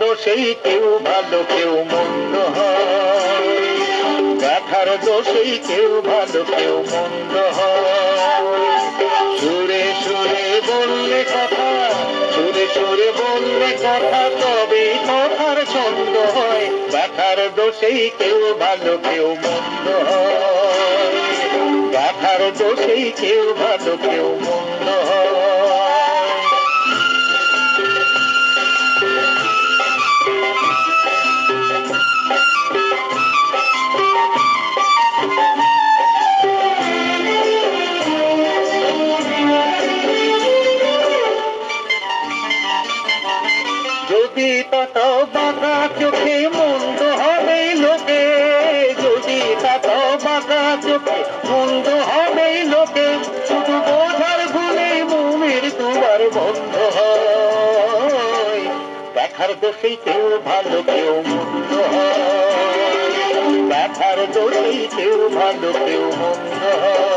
দোষেই কেউ ভালো, কেউ মন্দ ব্যথার দোষেই কেউ ভালো, কেউ মন্দ হয়। সুরে সুরে বললে কথা, সুরে সুরে বললে কথা তবে কথার ছন্দ হয়। ব্যথার দোষেই কেউ ভালো, কেউ মন্দ হয়। ব্যথার দোষেই কেউ ভালো, কেউ মন্দ হয়। তাকাও বাঁকা, চোখে মন্দ হবে লোকে। যদি তাকাও বাঁকা, চোখে মন্দ হবে লোকে, শুধু বোঝার ভুলে মুমের দুবার বন্ধ হয়। দেখার দোষেই কেউ ভালো, কেউ মন্দ হয়। দেখার দোষেই কেউ ভালো, কেউ মন্দ হয়।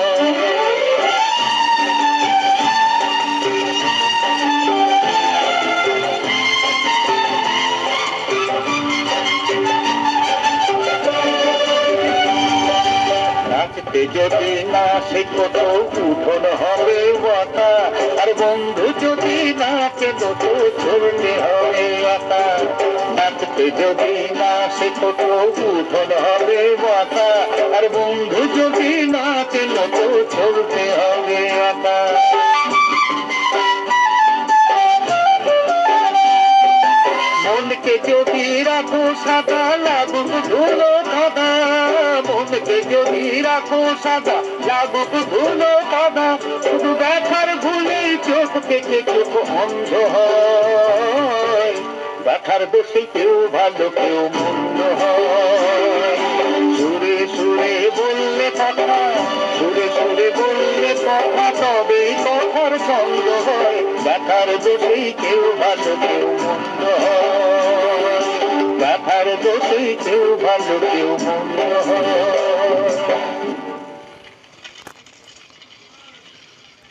যদি না শেখো তো উঠোন হবে বাতা আর বন্ধু যদি নাচে তো তো চলতে হবে বাতা নাচতে যদি না শেখো তো উঠোন হবে বাতা আর বন্ধু যদি নাচে তো চলতে হবে বাতা মনকে যদি রাখো সাদা লাগুক ধুলো রাখো সাদা লাগুক ধুলো দাদা শুধু দেখার ভুলে চোখ থেকে চোখ অন্ধ হয়। দেখার দোষে কেউ ভালো, কেউ মন্দ হয়। সুরে সুরে বললে কথা, সুরে সুরে বললে কথা তবে কথার সঙ্গ হয়। দেখার দোষেই কেউ ভালো, কেউ মন্দ হয়। দেখার দোষেই কেউ ভালো, কেউ মন্দ হয়।